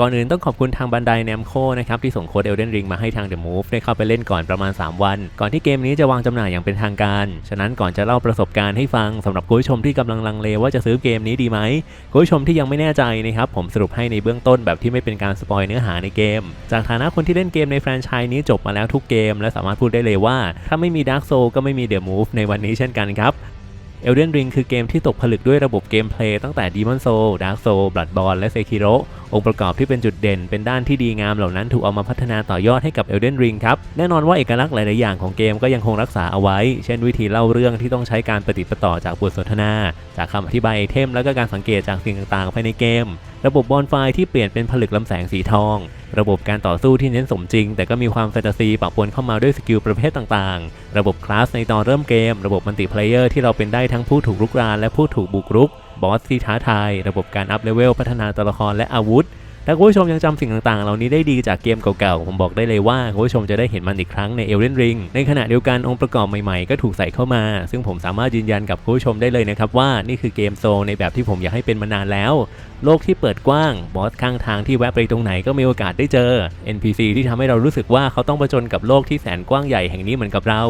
ก่อนอื่นต้องขอบคุณทางบันไดแนมโคนะครับที่ส่งโค้ด Elden Ring มาให้ทาง The Move ได้เข้าไปเล่นก่อนประมาณ 3 วัน ก่อนที่เกมนี้จะวางจำหน่ายอย่างเป็นทางการ ฉะนั้นก่อนจะเล่าประสบการณ์ให้ฟังสำหรับคุณผู้ชมที่กำลังลังเลว่าจะซื้อเกมนี้ดีไหมคุณผู้ชมที่ยังไม่แน่ใจนะครับผมสรุปให้ในเบื้องต้นแบบที่ไม่เป็นการสปอยเนื้อหาในเกม จากฐานะคนที่เล่นเกมในแฟรนไชส์นี้จบมาแล้วทุกเกม และสามารถพูดได้เลยว่า ถ้าไม่มี Dark Soul ก็ไม่มี The Move ในวันนี้เช่นกันครับ Elden Ring คือเกมที่ตกผลึกด้วยระบบเกมเพลย์ตั้งแต่ Demon Soul Dark Soul Bloodborne และ Sekiro องค์ประกอบที่เป็นจุดเด่น เป็นด้านที่ดีงามเหล่านั้นถูกเอามาพัฒนาต่อยอดให้กับ Elden Ring ครับ แน่นอนว่าเอกลักษณ์หลาย ๆ อย่างของเกมก็ยังคงรักษาเอาไว้ เช่นวิธีเล่าเรื่องที่ต้องใช้การปฏิปต่อจากบทสนทนา จากคำอธิบายไอเทม และก็การสังเกตจากสิ่งต่าง ๆ ภายในเกม ระบบบอลไฟที่เปลี่ยนเป็นผลึกลำแสงสีทอง ระบบการต่อสู้ที่เน้นสมจริง แต่ก็มีความแฟนตาซีปะปนเข้ามาด้วยสกิลประเภทต่าง ๆ ระบบคลาสในตอนเริ่มเกม ระบบมัลติเพลเยอร์ที่เราเป็นได้ทั้งผู้ถูกรุกรานและผู้ถูกบุกรุก บอสที่ท้าทาย ระบบการอัพเลเวลพัฒนาตัวละครและอาวุธ ถ้าคุณผู้ชมยังจำสิ่งต่างๆ เหล่านี้ได้ดีจากเกมเก่าๆ ผมบอกได้เลยว่าคุณผู้ชมจะได้เห็นมันอีกครั้งใน Elden Ring ในขณะเดียวกันองค์ประกอบใหม่ๆ ก็ถูกใส่เข้ามา ซึ่งผมสามารถยืนยันกับคุณผู้ชมได้เลยนะครับว่านี่คือเกมโซในแบบที่ผมอยากให้เป็นมานานแล้ว โลกที่เปิดกว้างบอสข้างทางที่แวะไปตรงไหนก็มีโอกาสได้เจอ NPC ที่ทำให้เรารู้สึกว่าเขาต้องประจนกับโลกที่แสนกว้างใหญ่แห่งนี้เหมือนกับเรา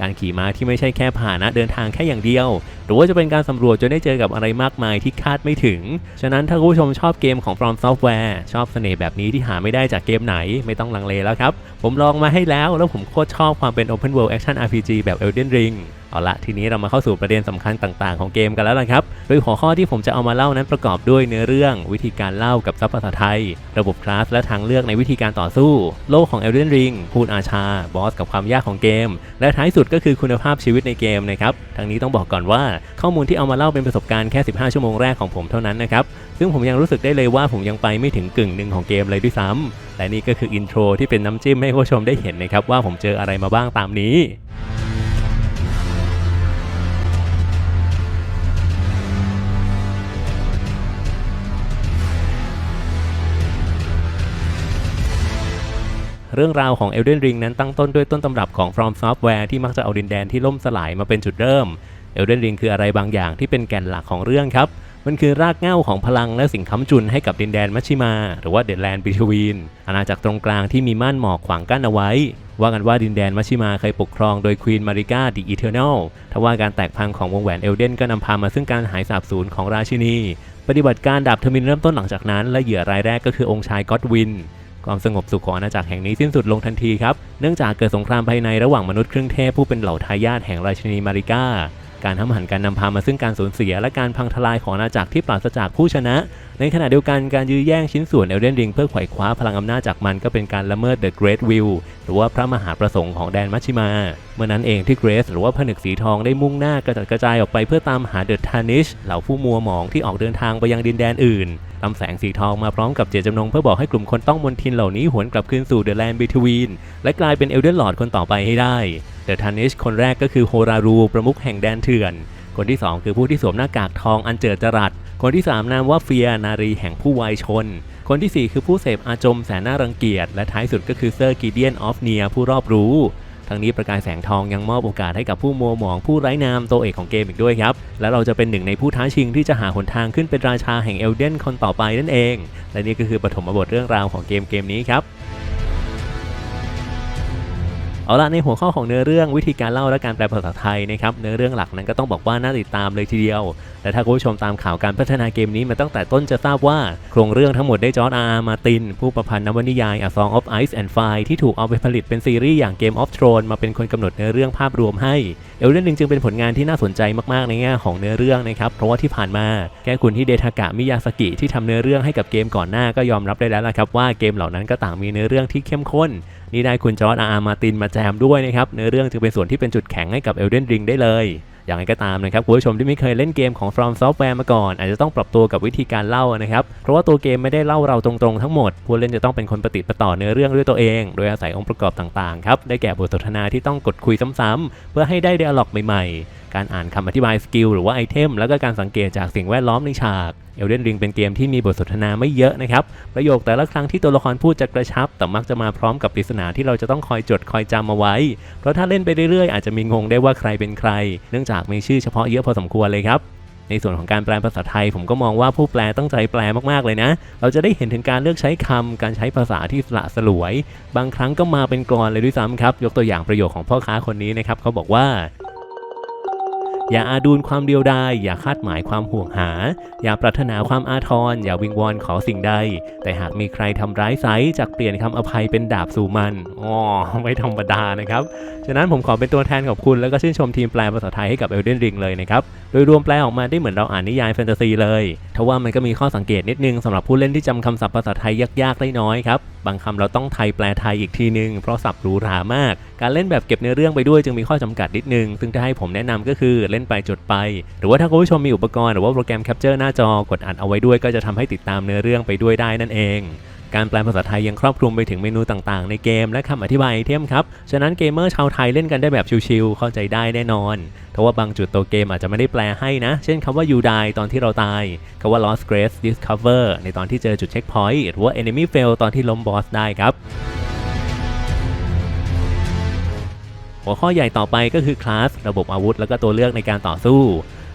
การขี่ม้าที่ไม่ใช่แค่ผ่านะเดินทางแค่อย่างเดียว หรือว่าจะเป็นการสำรวจจนได้เจอกับอะไรมากมายที่คาดไม่ถึง ฉะนั้นถ้าคุณผู้ชมชอบเกมของ From Software ชอบเสน่ห์แบบนี้ที่หาไม่ได้จากเกมไหนไม่ต้องลังเลแล้วครับ ผมลองมาให้แล้วแล้วผมโคตรชอบความเป็น Open World Action RPG แบบ Elden Ring เอาละทีนี้เรามาเข้าสู่ประเด็นสำคัญต่าง ๆ ของเกมกันแล้วล่ะครับ โดยหัวข้อที่ผมจะเอามาเล่านั้นประกอบด้วยเนื้อเรื่อง วิธีการเล่ากับซับภาษาไทย ระบบคลาสและทางเลือกในวิธีการต่อสู้ โลกของ Elden Ring พูดอาชา บอสกับความยากของเกม และท้ายสุดก็คือคุณภาพชีวิตในเกมนะครับทั้งนี้ต้องบอกก่อนว่าข้อมูลที่เอามาเล่าเป็นประสบการณ์แค่ 15 ชั่วโมงแรกของผมเท่านั้นนะครับซึ่งผมยังรู้สึกได้เลยว่าผมยังไปไม่ถึงกึ่งหนึ่งของเกมเลยด้วยซ้ำและนี่ก็คืออินโทรที่เป็นน้ำจิ้มให้ผู้ชมได้เห็นนะครับว่าผมเจออะไรมาบ้างตามนี้ รื่องราวของ Elden Ring นั้นตั้งต้นด้วยต้นตำรับของ From Software ที่มักจะเอาดินแดนที่ล่มสลายมาเป็นจุดเริ่ม Elden Ring คืออะไรบางอย่างที่เป็นแก่นหลักของเรื่องครับ มันคือรากเหง้าของพลังและสิ่งค้ำจุนให้กับดินแดนมัชชิมา หรือว่า The Land Between อาณาจักรตรงกลางที่มีม่านหมอกขวางกั้นเอาไว้ ว่ากันว่าดินแดนมัชชิมาเคยปกครองโดยควีนมาริกาดิอีเทอร์นลทว่าการแตกพังของวงแหวนเอลเดนก็นำพามาซึ่งการหายสาบสูญของราชินี ปฏิบัติการดาบเทอร์มินเริ่มต้นหลังจากนั้น และเหยื่อรายแรกก็คือองค์ชายก็อดวิน ความสงบสุขของอาณาจักรแห่งนี้สิ้นสุดลงทันทีครับ เนื่องจากเกิดสงครามภายในระหว่างมนุษย์ครึ่งเทพผู้เป็นเหล่าทายาทแห่งราชินีมาริกา การทำหันการนำพามาซึ่งการสูญเสีย และการพังทลายของอาณาจักรที่ปราศจากผู้ชนะ ในขณะเดียวกันการยื้อแย่งชิ้นส่วนเอลเดนริงเพื่อไขว่คว้าพลังอำนาจจากมันก็เป็นการละเมิด The Great Will หรือว่าพระมหาประสงค์ของแดนมัชชิมา เมื่อนั้นเองที่เกรซหรือว่าผนึกสีทองได้มุ่งหน้ากระจัดกระจายออกไปเพื่อตามหาเดอะทานิชเหล่าผู้มัวหมองที่ออกเดินทางไปยังดินแดนอื่นลำแสงสีทองมาพร้อมกับเจตจำนงเพื่อบอกให้กลุ่มคนต้องมนทินเหล่านี้หวนกลับคืนสู่เดอะแลนด์บิทวีนและกลายเป็นเอลเดนลอร์ดคนต่อไปให้ได้ ดอะทานิชคนแรกก็คือโฮรารูประมุขแห่งแดนเถื่อน คนที่ 2 คือผู้ที่สวมหน้ากากทองอันเจิดจรัส คนที่ 3 นามว่าเฟียนารีแห่งผู้วายชน คนที่ 4 คือผู้เสพอาจมแสนน่ารังเกียจ และท้ายสุดก็คือเซอร์กิเดียนออฟเนียผู้รอบรู้ทั้งนี้ประกายแสงทองยังมอบโอกาสให้กับผู้มัวหมองผู้ไร้นามตัวเอกของเกมอีกด้วยครับ และเราจะเป็นหนึ่งในผู้ท้าชิงที่จะหาหนทางขึ้นเป็นราชาแห่งเอลเดนคนต่อไปนั่นเอง และนี่ก็คือปฐมบทเรื่องราวของเกมเกมนี้ครับ เอาละในหัวข้อของเนื้อเรื่องวิธีการเล่าและการแปลภาษาไทยนะครับเนื้อเรื่องหลักนั้นก็ต้องบอกว่าน่าติดตามเลยทีเดียวและถ้าคุณผู้ชมตามข่าวการพัฒนาเกมนี้มาตั้งแต่ต้นจะทราบว่า โครงเรื่องทั้งหมดได้จอร์ดอาร์มาติน ผู้ประพันธ์นวนิยาย A Song of Ice and Fire ที่ถูกเอาไปผลิตเป็นซีรีส์อย่าง Game of Thrones มาเป็นคนกำหนดเนื้อเรื่องภาพรวมให้ เอลเดนริงจึงเป็นผลงานที่น่าสนใจมากๆในแง่ของเนื้อเรื่องนะครับ เพราะว่าที่ผ่านมาแค่คุณที่เดทากะมิยาสกิที่ทำเนื้อเรื่องให้กับเกมก่อนหน้าก็ยอมรับได้แล้วละครับว่าเกมเหล่านั้นก็ต่างมีเนื้อเรื่องที่เข้มข้นนี่ได้คุณจอร์ดอาร์มาตินมาแจมด้วยนะครับเนื้อเรื่องจึงเป็นส่วนที่เป็นจุดแข็งให้กับ Elden Ring ได้เลย อย่างไรก็ตามนะครับคุณผู้ชมที่ไม่เคยเล่นเกมของ From Software มาก่อน อาจจะต้องปรับตัวกับวิธีการเล่านะครับ เพราะว่าตัวเกมไม่ได้เล่าเราตรงๆทั้งหมด ผู้เล่นจะต้องเป็นคนปฏิปต่อเนื้อเรื่องด้วยตัวเอง โดยอาศัยองค์ประกอบต่างๆครับได้แก่บทสนทนาที่ต้องกดคุยซ้ำๆเพื่อให้ได้เดอะล็อกใหม่ๆ การอ่านคำอธิบายสกิลหรือว่าไอเทมแล้วก็การสังเกตจากสิ่งแวดล้อมในฉาก Elden Ring เป็นเกมที่มีบทสนทนาไม่เยอะนะครับ ประโยคแต่ละครั้งที่ตัวละครพูดจะกระชับ แต่มักจะมาพร้อมกับปริศนาที่เราจะต้องคอยจดคอยจำเอาไว้ เพราะถ้าเล่นไปเรื่อยๆ อาจจะมีงงได้ว่าใครเป็นใคร เนื่องจากมีชื่อเฉพาะเยอะพอสมควรเลยครับในส่วนของการแปลภาษาไทย ผมก็มองว่าผู้แปลตั้งใจแปลมากๆเลยนะ เราจะได้เห็นถึงการเลือกใช้คำการใช้ภาษาที่สละสลวย บางครั้งก็มาเป็นกรอนเลยด้วยซ้ำครับ ยกตัวอย่างประโยคของพ่อค้าคนนี้นะครับเขาบอกว่า อย่าอาดูลความเดียวดายอย่าคาดหมายความห่วงหา อย่าปรารถนาความอาทร อย่าวิงวอนขอสิ่งใด แต่หากมีใครทำร้ายไซจากเปลี่ยนคำอภัยเป็นดาบสู่มันอ๋อไม่ธรรมดานะครับ ฉะนั้นผมขอเป็นตัวแทนขอบคุณแล้วก็ชื่นชมทีมแปลภาษาไทยให้กับเอลเดนริงเลยนะครับโดยรวมแปลออกมาได้เหมือนเราอ่านนิยายแฟนตาซีเลยทว่ามันก็มีข้อสังเกตนิดนึงสำหรับผู้เล่นที่จำคำศัพท์ภาษาไทยยากๆได้น้อยครับ บางคำเราต้องไทยแปลไทยอีกทีนึง เพราะศัพท์หรูหรามาก การเล่นแบบเก็บเนื้อเรื่องไปด้วยจึงมีข้อจำกัดนิดนึง ซึ่งถ้าให้ผมแนะนำก็คือเล่นไปจดไป หรือว่าถ้าคุณผู้ชมมีอุปกรณ์หรือว่าโปรแกรมแคปเจอร์หน้าจอกดอัดเอาไว้ด้วยก็จะทำให้ติดตามเนื้อเรื่องไปด้วยได้นั่นเอง การแปลภาษาไทยยังครอบคลุมไปถึงเมนูต่างๆ ในเกมและคำอธิบายไอเทมครับ ฉะนั้นเกมเมอร์ชาวไทยเล่นกันได้แบบชิลๆ เข้าใจได้แน่นอนทว่าบางจุดตัวเกมอาจจะไม่ได้แปลให้นะ เช่นคำว่า you die ตอนที่เราตายคำว่า lost grace discover ในตอนที่เจอจุดเช็คพอยต์หรือว่า enemy fail ตอนที่ล้มบอสได้ครับหัวข้อใหญ่ต่อไปก็คือคลาสระบบอาวุธ แล้วก็ตัวเลือกในการต่อสู้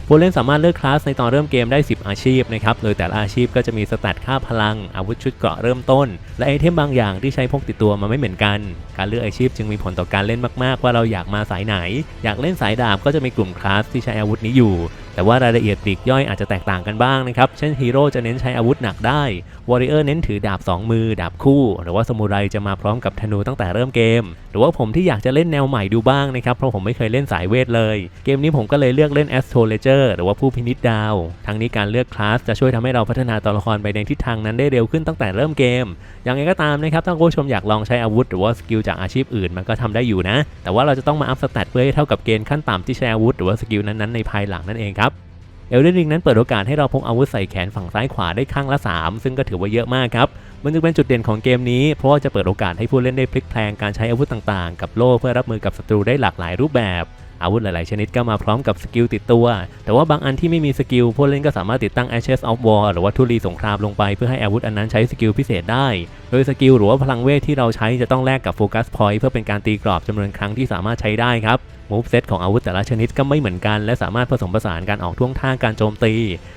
ผู้เล่นสามารถเลือกคลาสในตอนเริ่มเกมได้ 10 อาชีพนะครับ โดยแต่ละอาชีพก็จะมีสแตทค่าพลัง อาวุธชุดเกราะเริ่มต้น และไอเทมบางอย่างที่ใช้พกติดตัวมาไม่เหมือนกัน การเลือกอาชีพจึงมีผลต่อการเล่นมาก ๆ ว่าเราอยากมาสายไหน อยากเล่นสายดาบก็จะมีกลุ่มคลาสที่ใช้อาวุธนี้อยู่ แต่ว่ารายละเอียดปลีกย่อยอาจจะแตกต่างกันบ้างนะครับ เช่นฮีโร่จะเน้นใช้อาวุธหนักได้ วอริเออร์เน้นถือดาบ 2 มือ ดาบคู่ หรือว่าสมุไรจะมาพร้อมกับธนูตั้งแต่เริ่มเกม หรือว่าผมที่อยากจะเล่นแนวใหม่ดูบ้างนะครับ เพราะผมไม่เคยเล่นสายเวทเลย เกมนี้ผมก็เลยเลือกเล่น Astrologer หรือว่าผู้พินิจดาว ทั้งนี้การเลือกคลาสจะช่วยทำให้เราพัฒนาตัวละครไปในทิศทางนั้นได้เร็วขึ้นตั้งแต่เริ่มเกม อย่างไรก็ตามนะครับถ้าผู้ชมอยากลองใช้อาวุธหรือว่าสกิลจากอาชีพอื่นมันก็ทำได้อยู่นะ แต่ว่าเราจะต้องมาอัพสแตทเพื่อให้เท่ากับเกณฑ์ขั้นต่ำที่ใช้อาวุธหรือว่าสกิลนั้นๆในภายหลังนั่นเองครับ เอลเดนริงนั้นเปิดโอกาสให้เราพกอาวุธใส่แขนฝั่งซ้ายขวาได้ข้างละ 3 ซึ่งก็ถือว่าเยอะมากครับ มันจึงเป็นจุดเด่นของเกมนี้ เพราะว่าจะเปิดโอกาสให้ผู้เล่นได้พลิกแพลงการใช้อาวุธต่างๆ กับโล่เพื่อรับมือกับศัตรูได้หลากหลายรูปแบบ อาวุธหลายๆ ชนิดก็มาพร้อมกับสกิลติดตัว แต่ว่าบางอันที่ไม่มีสกิลผู้เล่นก็สามารถติดตั้ง Ashes of War หรือว่าทุลีสงครามลงไปเพื่อให้อาวุธอันนั้นใช้สกิลพิเศษได้ โดยสกิลหรือว่าพลังเวทที่เราใช้จะต้องแลกกับโฟกัสพอยต์เพื่อเป็นการตีกรอบจำนวนครั้งที่สามารถใช้ได้ครับ มูฟเซตของอาวุธแต่ละชนิดก็ไม่เหมือนกัน และสามารถผสมผสานการออกท่วงท่าการโจมตี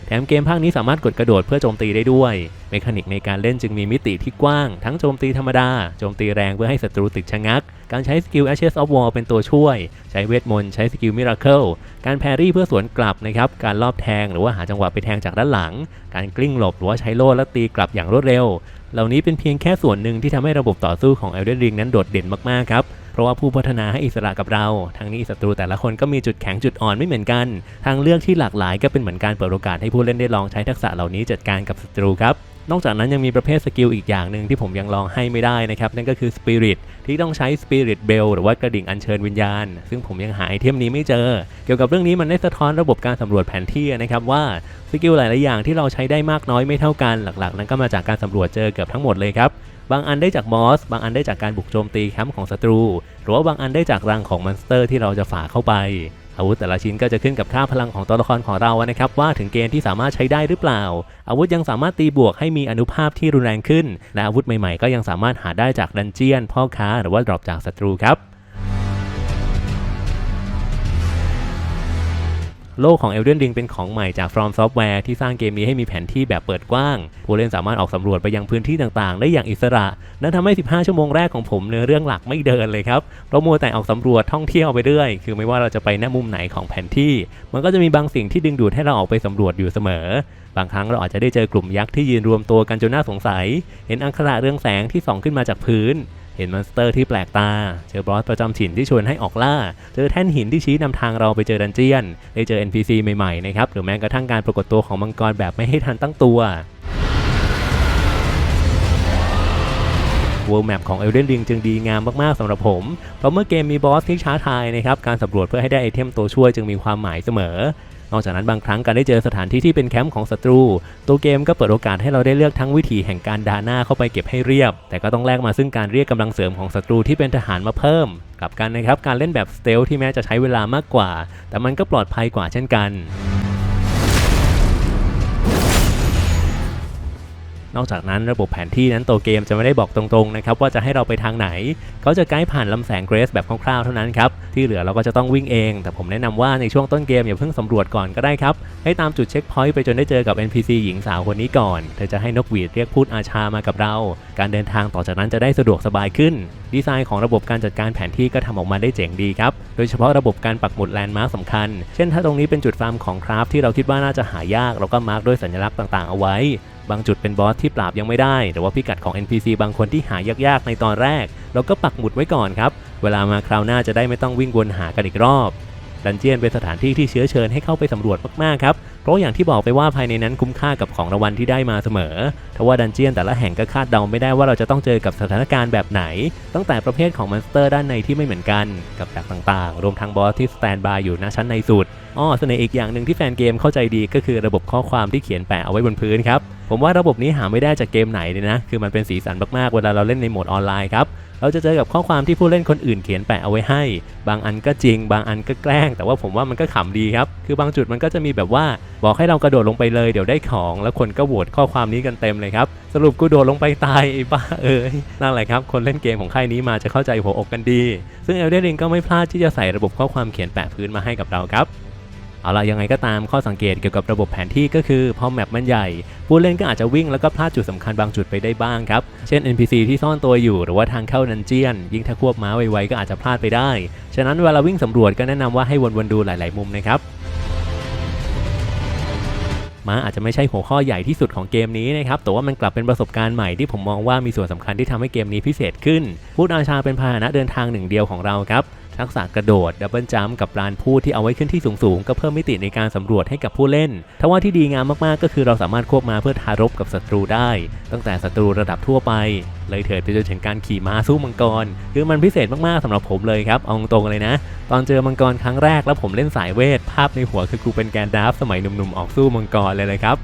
แถมเกมภาคนี้สามารถกดกระโดดเพื่อโจมตีได้ด้วย เมคานิกในการเล่นจึงมีมิติที่กว้าง ทั้งโจมตีธรรมดา โจมตีแรงเพื่อให้ศัตรูติดชะงัก การใช้สกิล Ashes of War เป็นตัวช่วย ใช้เวทมนต์ใช้สกิลมิราเคิลการแพรี่เพื่อสวนกลับนะครับการลอบแทงหรือว่าหาจังหวะไปแทงจากด้านหลัง การกลิ้งหลบหรือว่าใช้โล่และตีกลับอย่างรวดเร็ว เหล่านี้เป็นเพียงแค่ส่วนหนึ่งที่ทำให้ระบบต่อสู้ของ Elden Ring นั้นโดดเด่นมากๆครับ ราะว่าผู้พัฒนาให้อิสระกับเรา ทั้งนี้ศัตรูแต่ละคนก็มีจุดแข็งจุดอ่อนไม่เหมือนกัน ทางเลือกที่หลากหลายก็เป็นเหมือนการเปิดโอกาสให้ผู้เล่นได้ลองใช้ทักษะเหล่านี้จัดการกับศัตรูครับนอกจากนั้นยังมีประเภทสกิลอีกอย่างหนึ่งที่ผมยังลองให้ไม่ได้นะครับ นั่นก็คือ Spirit ที่ต้องใช้ Spirit Bell หรือว่ากระดิ่งอัญเชิญวิญญาณ ซึ่งผมยังหาไอเทมนี้ไม่เจอ เกี่ยวกับเรื่องนี้มันได้สะท้อนระบบการสำรวจแผนที่นะครับว่าสกิลหลาย ๆ อย่างที่เราใช้ได้มากน้อยไม่เท่ากันหลัก ๆ นั้นก็มาจากการสำรวจเจอเกือบทั้งหมดเลยครับ บางอันได้จากมอส บางอันได้จากการบุกโจมตีแคมป์ของศัตรู หรือว่าบางอันได้จากรังของมอนสเตอร์ที่เราจะฝ่าเข้าไป อาวุธแต่ละชิ้นก็จะขึ้นกับค่าพลังของตัวละครของเรานะครับว่าถึงเกณฑ์ที่สามารถใช้ได้หรือเปล่า อาวุธยังสามารถตีบวกให้มีอนุภาพที่รุนแรงขึ้น และอาวุธใหม่ๆ ก็ยังสามารถหาได้จากดันเจียน พ่อค้าหรือว่าดรอปจากศัตรูครับ โลกของ Elden Ring เป็นของใหม่จาก From Software ที่สร้างเกมนี้ให้มีแผนที่แบบเปิดกว้าง ผู้เล่นสามารถออกสำรวจไปยังพื้นที่ต่างๆ ได้อย่างอิสระ นั่นทำให้ 15 ชั่วโมงแรกของผมเนื้อเรื่องหลักไม่เดินเลยครับ เรามัวแต่ออกสำรวจท่องเที่ยวไปเรื่อย คือไม่ว่าเราจะไปหน้ามุมไหนของแผนที่ มันก็จะมีบางสิ่งที่ดึงดูดให้เราออกไปสำรวจอยู่เสมอ บางครั้งเราอาจจะได้เจอกลุ่มยักษ์ที่ยืนรวมตัวกันจนน่าสงสัย เห็นอังคระเรืองแสงที่ส่องขึ้นมาจากพื้น เห็นมอนสเตอร์ที่แปลกตา เจอบอสประจำถิ่นที่ชวนให้ออกล่า เจอแท่นหินที่ชี้นำทางเราไปเจอดันเจียน ได้เจอ NPC ใหม่ๆนะครับ หรือแม้กระทั่งการปรากฏตัวของมังกรแบบไม่ให้ทันตั้งตัว World Map ของ Elden Ring จึงดีงามมาก ๆสำหรับผม เพราะเมื่อเกมมีบอสที่ช้าทายนะครับ การสำรวจเพื่อให้ได้ไอเทมตัวช่วยจึงมีความหมายเสมอ นอกจากนั้นบางครั้งการได้เจอสถานที่ที่เป็นแคมป์ของศัตรู ตัวเกมก็เปิดโอกาสให้เราได้เลือกทั้งวิธีแห่งการดาหน้าเข้าไปเก็บให้เรียบ แต่ก็ต้องแลกมาซึ่งการเรียกกำลังเสริมของศัตรูที่เป็นทหารมาเพิ่มกลับกันนะครับการเล่นแบบสเตลที่แม้จะใช้เวลามากกว่า แต่มันก็ปลอดภัยกว่าเช่นกัน นอกจากนั้นระบบแผนที่นั้นตัวเกมจะไม่ได้บอกตรงๆนะครับว่าจะให้เราไปทางไหน เขาจะไกด์ผ่านลำแสงเกรสแบบคร่าวๆเท่านั้นครับ ที่เหลือเราก็จะต้องวิ่งเอง แต่ผมแนะนำว่าในช่วงต้นเกมอย่าเพิ่งสำรวจก่อนก็ได้ครับ ให้ตามจุดเช็คพอยต์ไปจนได้เจอกับ NPC หญิงสาวคนนี้ก่อน เธอจะให้นกหวีดเรียกพูดอาชามากับเรา การเดินทางต่อจากนั้นจะได้สะดวกสบายขึ้น ดีไซน์ของระบบการจัดการแผนที่ก็ทำออกมาได้เจ๋งดีครับ โดยเฉพาะระบบการปักหมุดแลนด์มาร์คสำคัญ เช่นถ้าตรงนี้เป็นจุดฟาร์มของคราฟที่เราคิดว่าน่าจะหายากเราก็มาร์กด้วยสัญลักษณ์ต่างๆเอาไว้ บางจุดเป็นบอสที่ปราบยังไม่ได้ หรือว่าพิกัดของ NPC บางคนที่หายากๆ ในตอนแรก เราก็ปักหมุดไว้ก่อนครับ เวลามาคราวหน้าจะได้ไม่ต้องวิ่งวนหากันอีกรอบดันเจียนเป็นสถานที่ที่เชื้อเชิญให้เข้าไปสำรวจมากๆครับ เพราะอย่างที่บอกไปว่าภายในนั้นคุ้มค่ากับของรางวัลที่ได้มาเสมอ ทว่าดันเจียนแต่ละแห่งก็คาดเดาไม่ได้ว่าเราจะต้องเจอกับสถานการณ์แบบไหน ตั้งแต่ประเภทของมอนสเตอร์ด้านในที่ไม่เหมือนกัน กับดักต่างๆ รวมทั้งบอสที่สแตนบายอยู่ณชั้นในสุด อ้อเสน่ห์อีกอย่างหนึ่งที่แฟนเกมเข้าใจดีก็คือระบบข้อความที่เขียนแปะเอาไว้บนพื้นครับ ผมว่าระบบนี้หาไม่ได้จากเกมไหนเลยนะ คือมันเป็นสีสันมากๆ เวลาเราเล่นในโหมดออนไลน์ครับ เราจะเจอกับข้อความที่ผู้เล่นคนอื่นเขียนแปะเอาไว้ให้ บางอันก็จริง บางอันก็แกล้ง แต่ว่าผมว่ามันก็ขำดีครับ คือบางจุดมันก็จะมีแบบว่า บอกให้เรากระโดดลงไปเลยเดี๋ยวได้ของ แล้วคนก็โหวตข้อความนี้กันเต็มเลยครับ สรุปกูโดดลงไปตายไอ้บ้าเอ้ย นั่นแหละครับ คนเล่นเกมของค่ายนี้มาจะเข้าใจหัวอกกันดี ซึ่งเอลเดนริงก็ไม่พลาดที่จะใส่ระบบข้อความเขียนแปะพื้นมาให้กับเราครับ เอาล่ะยังไงก็ตามข้อสังเกตเกี่ยวกับระบบแผนที่ก็คือพอแมปมันใหญ่ ผู้เล่นก็อาจจะวิ่งแล้วก็พลาดจุดสำคัญบางจุดไปได้บ้างครับ เช่น NPC ที่ซ่อนตัวอยู่หรือว่าทางเข้าดันเจียน ยิ่งถ้าควบม้าไวๆก็อาจจะพลาดไปได้ ฉะนั้นเวลาวิ่งสำรวจก็แนะนำว่าให้วนๆดูหลาย ๆ มุมนะครับม้าอาจจะไม่ใช่หัวข้อใหญ่ที่สุดของเกมนี้นะครับ แต่ว่ามันกลับเป็นประสบการณ์ใหม่ที่ผมมองว่ามีส่วนสำคัญที่ทำให้เกมนี้พิเศษขึ้น พูดอาชาเป็นพาหนะเดินทางหนึ่งเดียวของเราครับ ทักษะกระโดด ดับเบิลจัมป์กับลานพูดที่เอาไว้ขึ้นที่สูงๆ ก็เพิ่มมิติในการสำรวจให้กับผู้เล่น ทว่าที่ดีงามมากๆ ก็คือเราสามารถควบมาเพื่อทารบกับศัตรูได้ ตั้งแต่ศัตรูระดับทั่วไป เลยเถิดไปจนถึงการขี่ม้าสู้มังกร คือมันพิเศษมากๆสำหรับผมเลยครับเอาตรงเลยนะ ตอนเจอมังกรครั้งแรกแล้วผมเล่นสายเวท ภาพในหัวคือกูเป็นแกนดาฟสมัยหนุ่มๆออกสู้มังกรเลยเลยครับ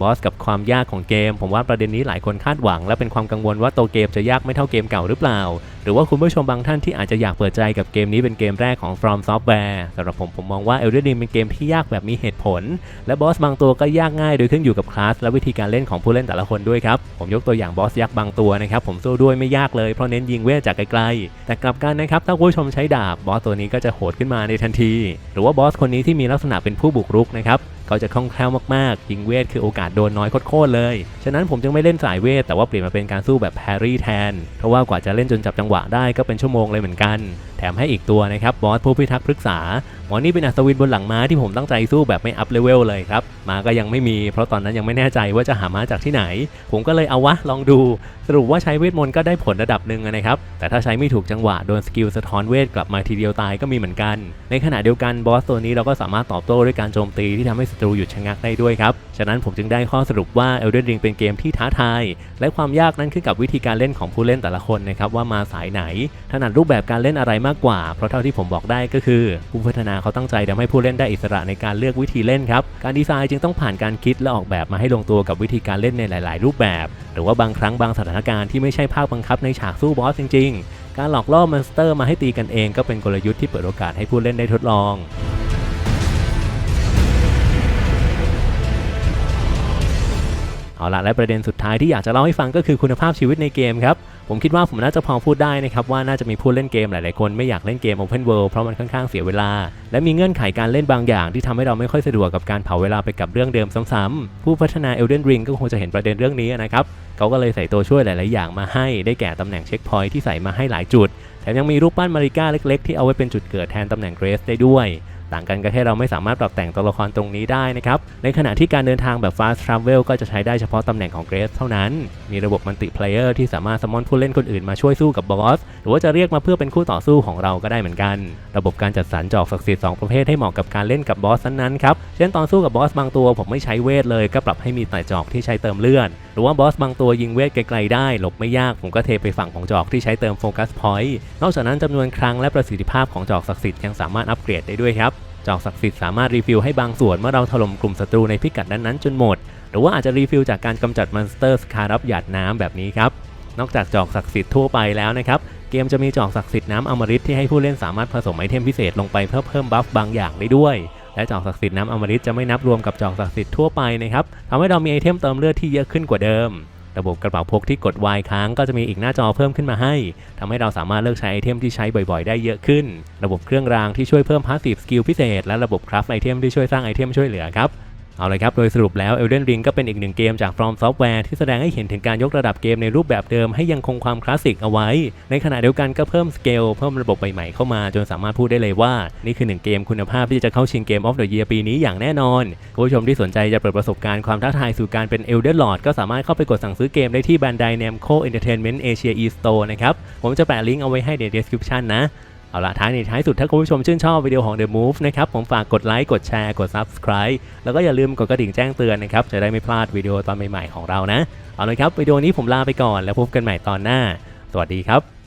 บอสกับความยากของเกม ผมว่าประเด็นนี้หลายคนคาดหวัง และเป็นความกังวลว่าตัวเกมจะยากไม่เท่าเกมเก่าหรือเปล่า หรือว่าคุณผู้ชมบางท่านที่อาจจะอยากเปิดใจกับเกมนี้เป็นเกมแรกของ From Software สำหรับผมผมมองว่า Elden Ring เป็นเกมที่ยากแบบมีเหตุผล และบอสบางตัวก็ยากง่ายโดยขึ้นอยู่กับคลาสและวิธีการเล่นของผู้เล่นแต่ละคนด้วยครับผมยกตัวอย่างบอสยักษ์บางตัวนะครับผมสู้ด้วยไม่ยากเลยเพราะเน้นยิงเวทจากไกลๆแต่กลับกันนะครับถ้าคุณผู้ชมใช้ดาบบอสตัวนี้ก็จะโหดขึ้นมาในทันที หรือว่าบอสคนนี้ที่มีลักษณะเป็นผู้บุกรุกนะครับ เขาจะคล่องแคล่วมากๆยิงเวทคือโอกาสโดนน้อยโคตรเลย ฉะนั้นผมจึงไม่เล่นสายเวท แต่ว่าเปลี่ยนมาเป็นการสู้แบบแพรรี่แทน เพราะว่ากว่าจะเล่นจนจับจังหวะได้ก็เป็นชั่วโมงเลยเหมือนกัน แถมให้อีกตัวนะครับบอสผู้พิทักษ์พฤกษา หมอนี่เป็นอัศวินบนหลังม้าที่ผมตั้งใจสู้แบบไม่อัพเลเวลเลยครับม้าก็ยังไม่มีเพราะตอนนั้นยังไม่แน่ใจว่าจะหาม้าจากที่ไหน ผมก็เลยเอาวะลองดู สรุปว่าใช้เวทมนต์ก็ได้ผลระดับหนึ่งนะครับ แต่ถ้าใช้ไม่ถูกจังหวะโดนสกิลสะท้อนเวทกลับมาทีเดียวตายก็มีเหมือนกัน ในขณะเดียวกันบอสตัวนี้เราก็สามารถตอบโต้ด้วยการโจมตีที่ทำให้ศัตรูหยุดชะงักได้ด้วยครับ ฉะนั้นผมจึงได้ข้อสรุปว่า Elden Ring เป็นเกมที่ท้าทาย และความยากนั้นขึ้นกับวิธีการเล่นของผู้เล่นแต่ละคนนะครับว่ามาสายไหนถนัดรูปแบบการเล่นอะไรมากกว่า เพราะเท่าที่ผมบอกได้ก็คือผู้พัฒนาเขาตั้งใจทำให้ผู้เล่นได้อิสระในการเลือกวิธีเล่นครับ การดีไซน์จึงต้องผ่านการคิดและออกแบบมาให้ลงตัวกับวิธีการเล่นในหลาย ๆ รูปแบบ หรือว่าบางครั้งบางสถานการณ์ที่ไม่ใช่ภาคบังคับในฉากสู้บอสจริง ๆ การหลอกล่อมอนสเตอร์มาให้ตีกันเองก็เป็นกลยุทธ์ที่เปิดโอกาสให้ผู้เล่นได้ทดลองเอาละและประเด็นสุดท้ายที่อยากจะเล่าให้ฟังก็คือคุณภาพชีวิตในเกมครับ ผมคิดว่าผมน่าจะพอพูดได้นะครับว่าน่าจะมีผู้เล่นเกมหลาย ๆ คนไม่อยากเล่นเกม Open World เพราะมันค่อนข้างเสียเวลา และมีเงื่อนไขการเล่นบางอย่างที่ทำให้เราไม่ค่อยสะดวกกับการเผาเวลาไปกับเรื่องเดิมซ้ำๆผู้พัฒนา Elden Ring ก็คงจะเห็นประเด็นเรื่องนี้นะครับเขาก็เลยใส่ตัวช่วยหลาย ๆ อย่างมาให้ ได้แก่ตำแหน่งเช็คพอยท์ที่ใส่มาให้หลายจุด แถมยังมีรูปปั้นมาริก้าเล็ก ๆ ที่เอาไว้เป็นจุดเกิดแทนตำแหน่งเกรสได้ด้วย ต่างกันก็แค่เราไม่สามารถปรับแต่งตัวละครตรงนี้ได้นะครับ ในขณะที่การเดินทางแบบ Fast Travel ก็จะใช้ได้เฉพาะตำแหน่งของเกรสเท่านั้น มีระบบมัลติเพลเยอร์ที่สามารถสมอนผู้เล่นคนอื่นมาช่วยสู้กับบอส หรือว่าจะเรียกมาเพื่อเป็นคู่ต่อสู้ของเราก็ได้เหมือนกัน ระบบการจัดสรรจอกศักดิ์สิทธิ์สองประเภทให้เหมาะกับการเล่นกับบอสนั้นๆครับ เช่นตอนสู้กับบอสบางตัวผมไม่ใช้เวทเลย ก็ปรับให้มีแต่จอกที่ใช้เติมเลือด หรือว่าบอสบางตัวยิงเวทไกลๆได้หลบไม่ยากผมก็เทไปฝั่งของจอกที่ใช้เติมโฟกัสพอยต์ นอกจากนั้นจำนวนครั้งและประสิทธิภาพของจอกศักดิ์สิทธิ์ยังสามารถอัปเกรดได้ด้วยครับ จอกศักดิ์สิทธิ์สามารถรีฟิลให้บางส่วนเมื่อเราถล่มกลุ่มศัตรูในพิกัดนั้นๆจนหมด หรือว่าอาจจะรีฟิลจากการกำจัดมอนสเตอร์สคารับหยาดน้ำแบบนี้ครับ นอกจากจอกศักดิ์สิทธิ์ทั่วไปแล้วนะครับเกมจะมีจอกศักดิ์สิทธิ์น้ำอมฤตที่ให้ผู้เล่นสามารถผสมไอเทมพิเศษลงไปเพื่อเพิ่มบัฟบางอย่างได้ด้วย และจอกศักดิ์สิทธิ์น้ำอมฤตจะไม่นับรวมกับจอกศักดิ์สิทธิ์ทั่วไปนะครับทำให้เรามีไอเทมเติมเลือดที่เยอะขึ้นกว่าเดิม ระบบกระเป๋าพกที่กด Y ค้างก็จะมีอีกหน้าจอเพิ่มขึ้นมาให้ทำให้เราสามารถเลือกใช้ไอเทมที่ใช้บ่อยๆ ได้เยอะขึ้น ระบบเครื่องรางที่ช่วยเพิ่มพาสซีฟสกิลพิเศษและระบบคราฟไอเทมที่ช่วยสร้างไอเทมช่วยเหลือครับ เอาเลยครับ โดยสรุปแล้ว Elden Ring ก็เป็นอีกหนึ่งเกมจาก From Software ที่แสดงให้เห็นถึงการยกระดับเกมในรูปแบบเดิมให้ยังคงความคลาสสิกเอาไว้ ในขณะเดียวกันก็เพิ่มสเกลเพิ่มระบบใหม่ๆเข้ามาจนสามารถพูดได้เลยว่า นี่คือหนึ่งเกมคุณภาพที่จะเข้าชิงเกม of the Year ปีนี้อย่างแน่นอนผู้ชมที่สนใจจะเปิดประสบการณ์ความท้าทายสู่การเป็น Elden Lord ก็สามารถเข้าไปกดสั่งซื้อเกมได้ที่ Bandai Namco Entertainment Asia e Store นะครับผมจะแปะลิงก์เอาไว้ให้ใน description นะ เอาละท้ายในท้ายสุดถ้าคุณผู้ชมชื่นชอบวิดีโอของ The Move นะครับผมฝากกดไลค์กดแชร์กด Subscribe แล้วก็อย่าลืมกดกระดิ่งแจ้งเตือนนะครับจะได้ไม่พลาดวิดีโอตอนใหม่ๆของเรานะ เอาเลยครับวิดีโอนี้ผมลาไปก่อนแล้วพบกันใหม่ตอนหน้า สวัสดีครับ